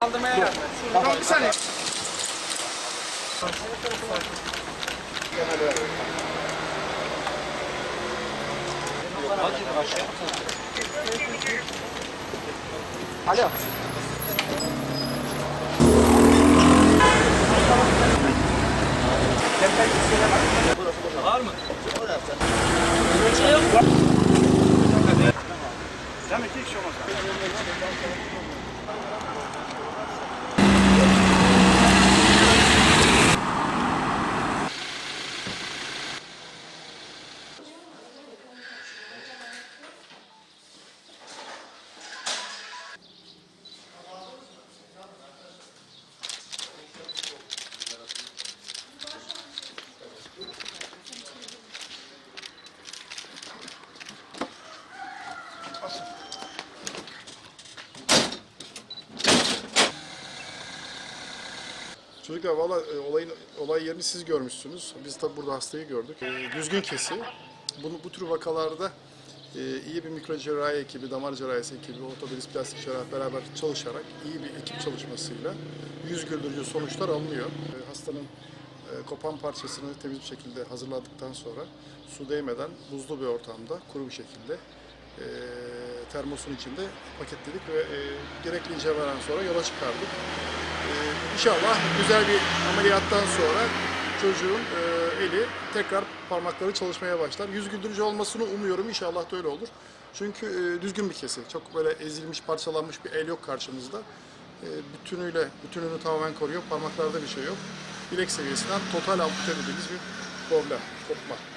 Kaldırmaya geldi. Tamam bir saniye. Alo. Var mı? Demek ki hiç olmaz. Çocuklar valla e, olayın olay yerini siz görmüşsünüz. Biz tabi burada hastayı gördük. E, düzgün kesi. Bunu bu tür vakalarda e, iyi bir mikro cerrahi ekibi, damar cerrahisi ekibi, ortopedist plastik cerrah beraber çalışarak iyi bir ekip çalışmasıyla yüz güldürücü sonuçlar alınıyor. E, hastanın e, kopan parçasını temiz bir şekilde hazırladıktan sonra su değmeden buzlu bir ortamda kuru bir şekilde e, termosun içinde paketledik ve e, gerekli incelemelerden sonra yola çıkardık. Ee, İnşallah güzel bir ameliyattan sonra çocuğun e, eli tekrar parmakları çalışmaya başlar. Yüz güldürücü olmasını umuyorum. İnşallah da öyle olur. Çünkü e, düzgün bir kesi. Çok böyle ezilmiş, parçalanmış bir el yok karşımızda. E, bütünüyle, bütününü tamamen koruyor. Parmaklarda bir şey yok. Bilek seviyesinden total ampute dediğimiz bir problem, kopma.